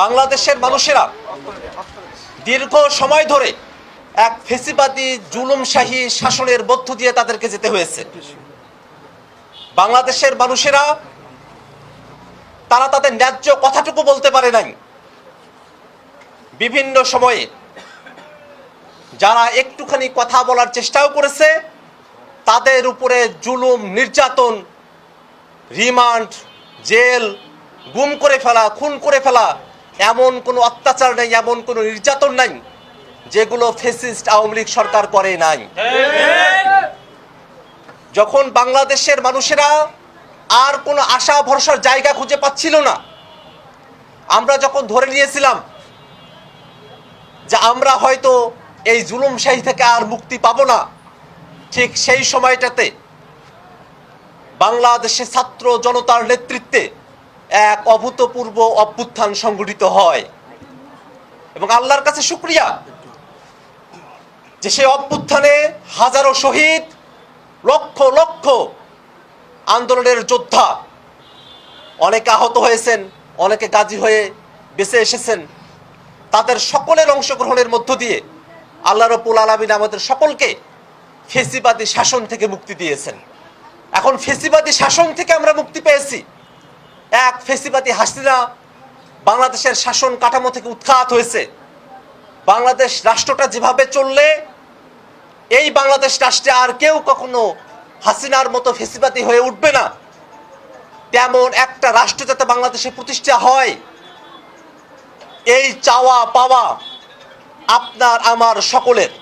বাংলাদেশের মানুষেরা দীর্ঘ সময় ধরে এক ফেসিবাদী জুলুমশাহী শাসনের মধ্য দিয়ে তাদেরকে যেতে হয়েছে। বাংলাদেশের মানুষেরা, তারা তাদের ন্যায্য কথাটুকু বলতে পারে নাই। বিভিন্ন সময়ে যারা একটুখানি কথা বলার চেষ্টাও করেছে, তাদের উপরে জুলুম, নির্যাতন, রিমান্ড, জেল, গুম করে ফেলা, খুন করে ফেলা এমন কোনো অত্যাচার নাই, এমন কোনো নির্যাতন নাই, যেগুলো ফেসিস্ট আওয়ামী লীগ সরকার করে নাই। যখন বাংলাদেশের মানুষেরা আর কোনো আশা ভরসার জায়গা খুঁজে পাচ্ছিল না, আমরা যখন ধরে নিয়েছিলাম যে আমরা হয়তো এই জুলুমশাহী থেকে আর মুক্তি পাবো না, ঠিক সেই সময়টাতে বাংলাদেশের ছাত্র জনতার নেতৃত্বে এক অভূতপূর্ব অভ্যুত্থান সংগঠিত হয়। এবং আল্লাহর কাছে শুক্রিয়া যে সেই অভ্যুত্থানে হাজারো শহীদ, লক্ষ লক্ষ আন্দোলনের যোদ্ধা অনেকে আহত হয়েছেন, অনেকে গাজী হয়ে বেঁচে এসেছেন। তাদের সকলের অংশগ্রহণের মধ্য দিয়ে আল্লাহ রবুল আলমিন আমাদের সকলকে ফেসিবাদী শাসন থেকে মুক্তি দিয়েছেন। এখন ফেসিবাদী শাসন থেকে আমরা মুক্তি পেয়েছি। এক ফেসিবাদী হাসিনা বাংলাদেশের শাসন কাঠামো থেকে উৎখাত হয়েছে। বাংলাদেশ রাষ্ট্রটা যেভাবে চললে, এই বাংলাদেশ রাষ্ট্রে আর কেউ কখনো হাসিনার মতো ফেসিবাদী হয়ে উঠবে না। তেমন একটা রাষ্ট্র যাতে বাংলাদেশে প্রতিষ্ঠা হয়, এই চাওয়া পাওয়া আপনার, আমার, সকলের।